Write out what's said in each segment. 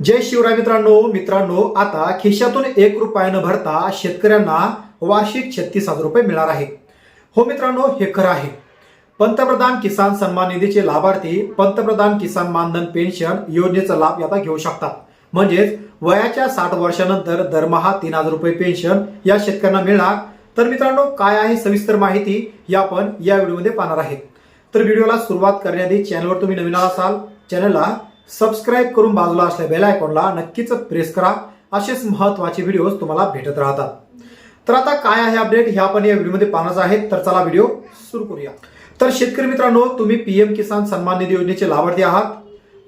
जय शिवराय मित्रांनो मित्रांनो आता खिशातून एक रुपया न भरता शेतकऱ्यांना वार्षिक छत्तीस हजार रुपये मिळणार आहे. हो मित्रांनो हे खरं आहे. पंतप्रधान किसान सन्मान निधीचे लाभार्थी पंतप्रधान किसान मानधन पेन्शन योजनेचा लाभ आता घेऊ शकतात. म्हणजेच वयाच्या साठ वर्षानंतर दरमहा तीन हजार रुपये पेन्शन या शेतकऱ्यांना मिळणार. तर मित्रांनो काय आहे सविस्तर माहिती या आपण या व्हिडिओमध्ये पाहणार आहे. तर व्हिडिओला सुरुवात करण्याआधी चॅनलवर तुम्ही नवीन असाल चॅनलला सबस्क्राईब करून बाजूला असलेल्या बेल आयकॉनला नक्कीच प्रेस करा. असेच महत्त्वाचे व्हिडिओ तुम्हाला भेटत राहतात. तर आता काय आहे अपडेट हे आपण या व्हिडिओमध्ये पाहणार आहेत. तर चला व्हिडिओ सुरू करूया. तर शेतकरी मित्रांनो तुम्ही पीएम किसान सन्मान निधी योजनेचे लाभार्थी आहात.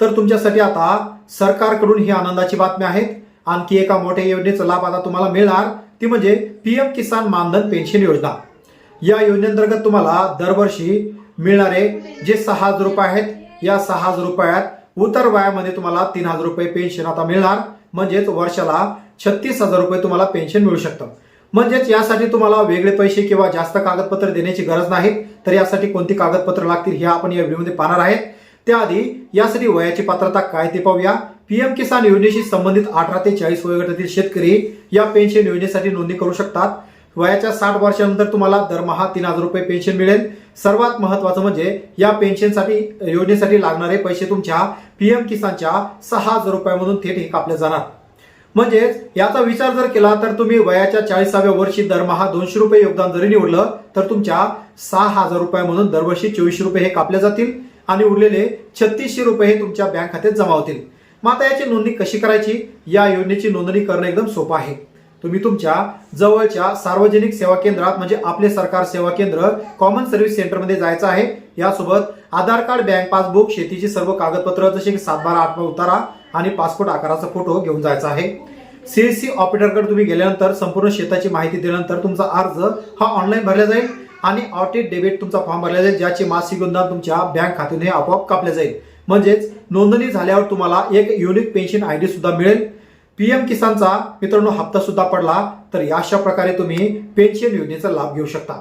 तर तुमच्यासाठी आता सरकारकडून ही आनंदाची बातमी आहेत. आणखी एका मोठ्या योजनेचा लाभ आता तुम्हाला मिळणार. ती म्हणजे पीएम किसान मानधन पेन्शन योजना. या योजनेअंतर्गत तुम्हाला दरवर्षी मिळणारे जे सहा हजार रुपये आहेत या सहा हजार रुपयात उतर वयामध्ये तुम्हाला तीन हजार रुपये पेन्शन आता मिळणार. म्हणजेच वर्षाला छत्तीस हजार रुपये तुम्हाला पेन्शन मिळू शकतं. म्हणजेच यासाठी तुम्हाला वेगळे पैसे किंवा जास्त कागदपत्र देण्याची गरज नाही. तर यासाठी कोणती कागदपत्र लागतील हे आपण या व्हिडिओमध्ये पाहणार आहेत त्याआधी यासाठी वयाची पात्रता काय ते पाहूया. पीएम किसान योजनेशी संबंधित अठरा ते चाळीस वयोगटातील शेतकरी या पेन्शन योजनेसाठी नोंदणी करू शकतात. वयाच्या साठ वर्षानंतर तुम्हाला दरमहा तीन हजार रुपये पेन्शन मिळेल. सर्वात महत्वाचं म्हणजे या पेन्शनसाठी योजनेसाठी लागणारे पैसे तुमच्या पीएम किसानच्या सहा हजार रुपयामधून थेट हे कापले जाणार. म्हणजेच याचा विचार जर केला तर तुम्ही वयाच्या चाळीसाव्या वर्षी दरमहा दोनशे रुपये योगदान जरी निवडलं तर तुमच्या सहा हजार रुपयामधून दरवर्षी चोवीसशे रुपये हे कापले जातील आणि उरलेले छत्तीसशे रुपये हे तुमच्या बँक खात्यात जमा होतील. मग आता याची नोंदणी कशी करायची? या योजनेची नोंदणी करणं एकदम सोपं आहे. तुम्ही तुमच्या जवळच्या सार्वजनिक सेवा केंद्रात म्हणजे आपले सरकार सेवा केंद्र कॉमन सर्व्हिस सेंटरमध्ये जायचं आहे. यासोबत आधार कार्ड बँक पासबुक शेतीची सर्व कागदपत्र जसे की सातबारा आठवा उतारा आणि पासपोर्ट आकाराचा फोटो घेऊन जायचा आहे. सीएससी ऑपरेटरकडे तुम्ही गेल्यानंतर संपूर्ण शेताची माहिती दिल्यानंतर तुमचा अर्ज हा ऑनलाईन भरला जाईल आणि ऑटेट डेबिट तुमचा फॉर्म भरला जाईल ज्याचे मासिक योगदान तुमच्या बँक खात्याने हे आपोआप कापले जाईल. म्हणजेच नोंदणी झाल्यावर तुम्हाला एक युनिक पेन्शन आय सुद्धा मिळेल. पीएम किसानचा मित्रांनो हप्ता सुद्धा पडला तर या अशा प्रकारे तुम्ही पेन्शन योजनेचा लाभ घेऊ शकता.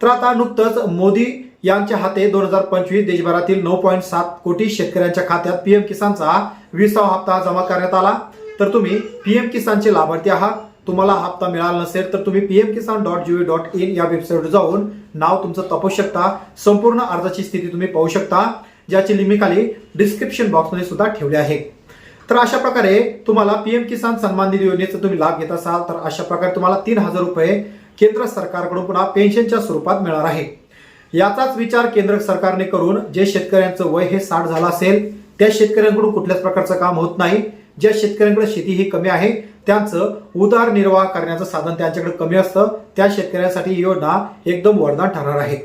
तर आता नुकतंच मोदी यांच्या हाते दोन हजार पंचवीस देशभरातील नऊ पॉईंट सात कोटी शेतकऱ्यांच्या खात्यात पीएम किसानचा विसावा हप्ता जमा करण्यात आला. तर तुम्ही पीएम किसानचे लाभार्थी आहात. तुम्हाला हप्ता मिळाला नसेल तर तुम्ही PM Kisan dot G O dot in या वेबसाईटवर जाऊन नाव तुमचं तपासू शकता. संपूर्ण अर्जाची स्थिती तुम्ही पाहू शकता ज्याची लिंक खाली डिस्क्रिप्शन बॉक्समध्ये सुद्धा ठेवले आहे. तर अशा प्रकारे तुम्हाला पीएम किसान सन्मान निधी योजनेचा तुम्ही लाभ घेत असाल तर अशा प्रकारे तुम्हाला तीन हजार रुपये केंद्र सरकारकडून पुन्हा पेन्शनच्या स्वरूपात मिळणार आहे. याचाच विचार केंद्र सरकारने करून जे शेतकऱ्यांचं वय हे साठ झालं असेल त्या शेतकऱ्यांकडून कुठल्याच प्रकारचं काम होत नाही. ज्या शेतकऱ्यांकडे शेती ही कमी आहे त्यांचं उदरनिर्वाह करण्याचं साधन त्यांच्याकडे कमी असतं. त्या शेतकऱ्यांसाठी ही योजना एकदम वरदान ठरणार आहे.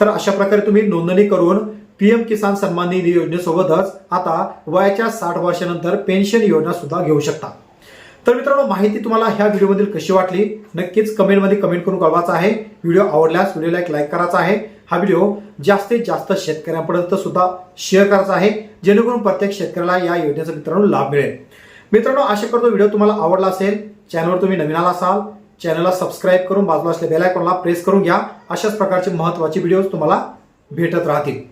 तर अशा प्रकारे तुम्ही नोंदणी करून पीएम किसान सन्मान निधी योजनेसोबतच आता वयाच्या साठ वर्षानंतर पेन्शन योजना सुद्धा घेऊ शकता. तर मित्रांनो माहिती तुम्हाला ह्या व्हिडिओमधील कशी वाटली? नक्कीच कमेंटमध्ये कमेंट करून कळवायचा आहे. व्हिडिओ आवडल्यास व्हिडिओला एक लाईक करायचा आहे. हा व्हिडिओ जास्तीत जास्त शेतकऱ्यांपर्यंत सुद्धा शेअर करायचा आहे जेणेकरून प्रत्येक शेतकऱ्याला या योजनेचा मित्रांनो लाभ मिळेल. मित्रांनो आशा करतो व्हिडिओ तुम्हाला आवडला असेल चॅनलवर तुम्ही नवीन आला असाल चॅनलला सबस्क्राईब करून बाजूला असलेल्या बेलायकॉनला प्रेस करून घ्या. अशाच प्रकारचे महत्त्वाचे व्हिडिओज तुम्हाला भेटत राहतील.